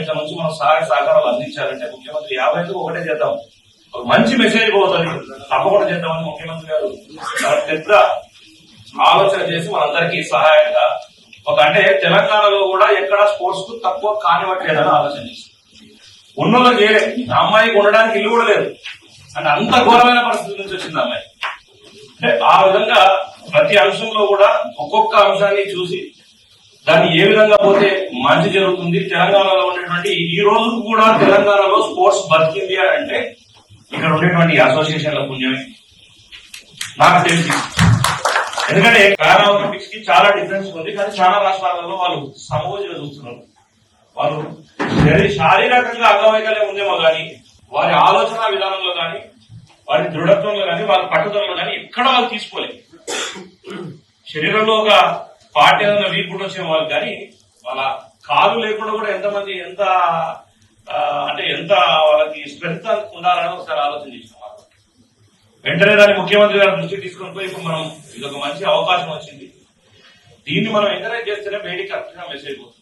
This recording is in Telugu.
ఇక్కడ నుంచి మనం సహాయ సహకారాలు అందించాలంటే ముఖ్యమంత్రి యాభై ఐదు ఒకటే చేద్దాం. ఒక మంచి మెసేజ్ పోతుంది. తప్పకుండా చేద్దామని ముఖ్యమంత్రి గారు పెద్ద ఆలోచన చేసి మనందరికీ సహాయంగా ఒక అంటే తెలంగాణలో కూడా ఎక్కడ స్పోర్ట్స్కు తక్కువ కానివ్వట్లేదని ఆలోచన చేసి ఉన్నోళ్ళు చేయలే అమ్మాయికి ఉండడానికి ఇల్లు కూడా లేదు. అంటే అంత ఘోరమైన పరిస్థితి నుంచి వచ్చింది అమ్మాయి. అంటే ఆ విధంగా ప్రతి అంశంలో కూడా ఒక్కొక్క అంశాన్ని చూసి దాన్ని ఏ విధంగా పోతే మంచి జరుగుతుంది? తెలంగాణలో ఉండేటువంటి ఈ రోజు కూడా తెలంగాణలో స్పోర్ట్స్ బతికింది అని అంటే ఇక్కడ ఉండేటువంటి అసోసియేషన్ల పుణ్యమే. నాకు తెలిసి. ఎందుకంటే పారా ఒలింపిక్స్కి చాలా డిఫరెన్స్ ఉంది కానీ చాలా రాష్ట్రాలలో వాళ్ళు సమూహంగా చూస్తున్నారు వాళ్ళు శారీరకంగా అంగవైకల్యం ఉందేమో కానీ వారి ఆలోచన విధానంలో కానీ వారి దృఢత్వంలో కానీ వారి పట్టుదలలో కానీ ఎక్కడ వాళ్ళు తీసుకోలేదు. శరీరంలో ఒక పార్టీ ఏదైనా వీక్ వచ్చే వాళ్ళు కానీ వాళ్ళ కాలు లేకుండా కూడా ఎంతమంది ఎంత అంటే ఎంత వాళ్ళకి స్ట్రెంత్ ఉండాలని ఒకసారి ఆలోచన చేసినాం వెంటనే దాన్ని ముఖ్యమంత్రి గారి దృష్టికి తీసుకొని పోయి ఇప్పుడు మనం ఇది ఒక మంచి అవకాశం వచ్చింది. దీన్ని మనం ఎంకరేజ్ చేస్తేనే బయటికి కరెక్ట్గా మెసేజ్ పోతుంది